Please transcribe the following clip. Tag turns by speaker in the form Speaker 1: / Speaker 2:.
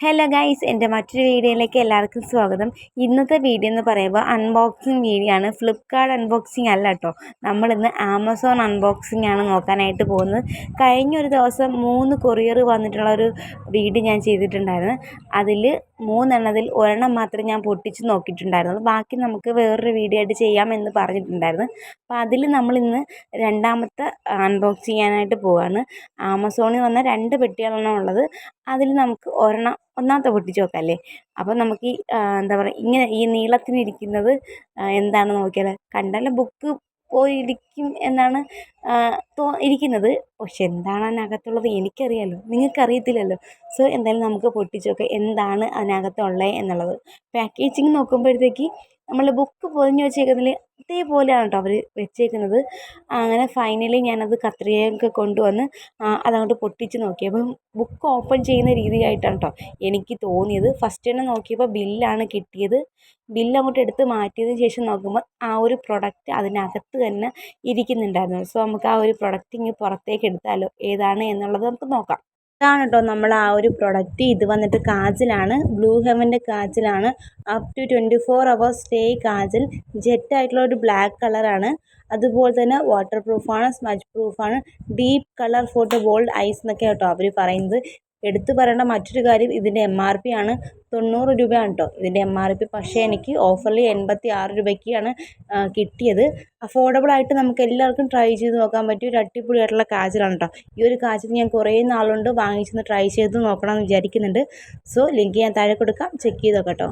Speaker 1: Hello guys എന്റെ മറ്റൊരു വീഡിയോയിലേക്ക് എല്ലാവർക്കും സ്വാഗതം. ഇന്നത്തെ വീഡിയോ എന്ന് പറയുമ്പോൾ അൺബോക്സിങ് വീഡിയോ ആണ്. ഫ്ലിപ്കാർട്ട് അൺബോക്സിങ് അല്ല കേട്ടോ. നമ്മളിന്ന് ആമസോൺ അൺബോക്സിങ് ആണ് നോക്കാനായിട്ട് പോകുന്നത്. കഴിഞ്ഞ ഒരു ദിവസം മൂന്ന് കൊറിയർ വന്നിട്ടുള്ള ഒരു വീഡിയോ ഞാൻ ചെയ്തിട്ടുണ്ടായിരുന്നു. അതിൽ മൂന്നെണ്ണത്തിൽ ഒരെണ്ണം മാത്രം ഞാൻ പൊട്ടിച്ച് നോക്കിയിട്ടുണ്ടായിരുന്നു. ബാക്കി നമുക്ക് വേറൊരു വീഡിയോ ആയിട്ട് ചെയ്യാമെന്ന് പറഞ്ഞിട്ടുണ്ടായിരുന്നു. അപ്പോൾ അതിൽ നമ്മളിന്ന് രണ്ടാമത്തെ അൺബോക്സ് ചെയ്യാനായിട്ട് പോവുകയാണ് ആമസോണിൽ വന്ന രണ്ട് പെട്ടികളാണ് ഉള്ളത്. അതിൽ നമുക്ക് ഒരെണ്ണം ഒന്നാമത്തെ പൊട്ടിച്ച് നോക്കാം അല്ലേ അപ്പോൾ നമുക്ക് എന്താ പറയുക ഇങ്ങനെ ഈ നീളത്തിനിരിക്കുന്നത് എന്താണ് നോക്കിയാൽ കണ്ടാൽ ബുക്ക് പോയി ഇരിക്കും എന്നാണ് തോ ഇരിക്കുന്നത്. പക്ഷെ എന്താണ് അതിനകത്തുള്ളത്? എനിക്കറിയാമല്ലോ നിങ്ങൾക്കറിയത്തില്ലല്ലോ. സോ എന്തായാലും നമുക്ക് പൊട്ടിച്ച് നോക്കാം എന്താണ് അതിനകത്തുള്ളത് എന്നുള്ളത്. പാക്കേജിങ് നോക്കുമ്പോഴത്തേക്ക് നമ്മൾ ബുക്ക് പൊതിഞ്ഞ് വെച്ചേക്കുന്നതിൽ ഇതേപോലെയാണ് കേട്ടോ അവർ വെച്ചേക്കുന്നത്. അങ്ങനെ ഫൈനലി ഞാനത് കത്രികയൊക്കെ കൊണ്ടുവന്ന് അതങ്ങോട്ട് പൊട്ടിച്ച് നോക്കി. അപ്പം ബുക്ക് ഓപ്പൺ ചെയ്യുന്ന രീതിയായിട്ടാണ് കേട്ടോ എനിക്ക് തോന്നിയത്. ഫസ്റ്റ് തന്നെ നോക്കിയപ്പോൾ ബില്ലാണ് കിട്ടിയത്. ബില്ല് അങ്ങോട്ട് എടുത്ത് മാറ്റിയതിന് ശേഷം നോക്കുമ്പോൾ ആ ഒരു പ്രൊഡക്റ്റ് അതിനകത്ത് തന്നെ ഇരിക്കുന്നുണ്ടായിരുന്നു. സോ നമുക്ക് ആ ഒരു പ്രൊഡക്റ്റ് ഇങ്ങ് പുറത്തേക്ക് എടുത്താലോ ഏതാണ് എന്നുള്ളത് നമുക്ക് നോക്കാം. ഇതാണ് കേട്ടോ നമ്മൾ ആ ഒരു പ്രൊഡക്റ്റ് ഇത് വന്നിട്ട് കാജലാണ്. ബ്ലൂ ഹെവന്റെ കാജലാണ്. Up to twenty four hours stay kajal. Jet ആയിട്ടുള്ള ഒരു ബ്ലാക്ക് കളറാണ് അതുപോലെ തന്നെ വാട്ടർ പ്രൂഫാണ് smudge പ്രൂഫാണ് deep colour for the bold eyes എന്നൊക്കെ കേട്ടോ അവർ പറയുന്നത്. എടുത്തു പറയേണ്ട മറ്റൊരു കാര്യം ഇതിന്റെ എം ആർ പി ആണ്. തൊണ്ണൂറ് രൂപയാണ് കേട്ടോ ഇതിന്റെ എം ആർ പി പക്ഷേ എനിക്ക് ഓഫറിൽ എൺപത്തി ആറ് രൂപയ്ക്കാണ് കിട്ടിയത്. അഫോർഡബിൾ ആയിട്ട് നമുക്ക് എല്ലാവർക്കും ട്രൈ ചെയ്ത് നോക്കാൻ പറ്റിയ ഒരു അടിപൊളിയായിട്ടുള്ള കാജലാണ് കേട്ടോ ഈ ഒരു കാജൽ ഞാൻ കുറേ നാളുകൊണ്ട് വാങ്ങിച്ചൊന്ന് ട്രൈ ചെയ്ത് നോക്കണം എന്ന് വിചാരിക്കുന്നുണ്ട്. സോ ലിങ്ക് ഞാൻ താഴെ കൊടുക്കാം. ചെക്ക് ചെയ്ത് നോക്കാം കേട്ടോ